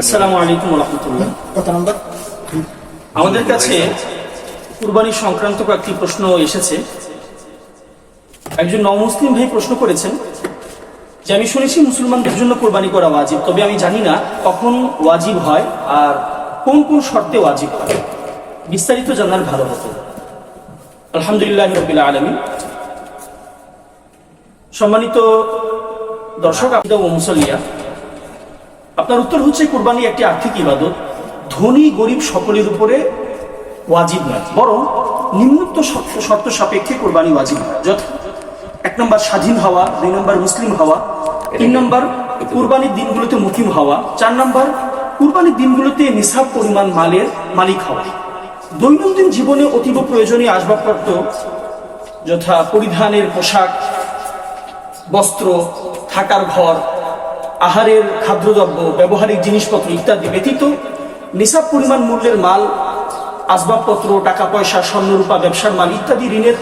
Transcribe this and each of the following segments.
আসসালামু আলাইকুম রহমতুল্লাহ কত নম্বর? আমাদের কাছে কুরবানি সংক্রান্ত কয়েকটি প্রশ্ন এসেছে। একজন নমুসলিম ভাই প্রশ্ন করেছেন যে আমি শুনেছি মুসলমানদের জন্য কোরবানি করা ওয়াজিব তবে আমি জানি না কখন ওয়াজিব হয় আর কোন কোন শর্তে ওয়াজিব হয়। বিস্তারিত জানার ভালো হতো। আলহামদুলিল্লাহ রবিল আলমী সম্মানিত দর্শক আবিদা ও মুসলিয়া আপনার উত্তর হচ্ছে কোরবানি একটি আর্থিক ইবাদত। ধনী, গরিব সকলের উপরে ওয়াজিব নয়, বরং নিম্নোক্ত শর্ত সাপেক্ষে কোরবানি ওয়াজিব হয় যথা এক নম্বর স্বাধীন হওয়া, দুই নম্বর মুসলিম হওয়া, তিন নম্বর কুরবানির দিনগুলোতে মুকিম হওয়া, চার নম্বর কুরবানির দিনগুলোতে নিসাব পরিমাণ মালের মালিক হওয়া। দৈনন্দিন জীবনে অতীব প্রয়োজনীয় আসবাবপত্র যথা পরিধানের পোশাক, বস্ত্র, থাকার ঘর আহারের খাদ্যদ্রব্য, ব্যবহারিক জিনিসপত্র ইত্যাদি ব্যতীত নিসাব পরিমাণ মূল্যের মাল, আসবাবপত্র টাকা পয়সা স্বর্ণরূপা, ব্যবসার মাল ইত্যাদি ঋণের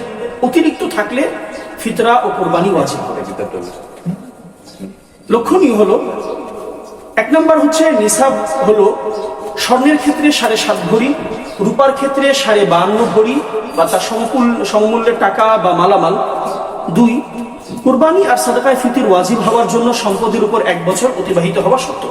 অতিরিক্ত থাকলে ফিতরা ও কোরবানি ওয়াজিব। করে লক্ষণীয় হলো, এক নম্বর হচ্ছে নিসাব হলো স্বর্ণের ক্ষেত্রে সাড়ে সাত ভরি, রূপার ক্ষেত্রে সাড়ে বাহান্ন ভরি বা তার সমকুল সমমূল্যের টাকা বা মালামাল। দুই কুরবানি আর সাদাকায় ফিতির ওয়াজিব হওয়ার জন্য সম্পদের উপর এক বছর অতিবাহিত হওয়া সত্য।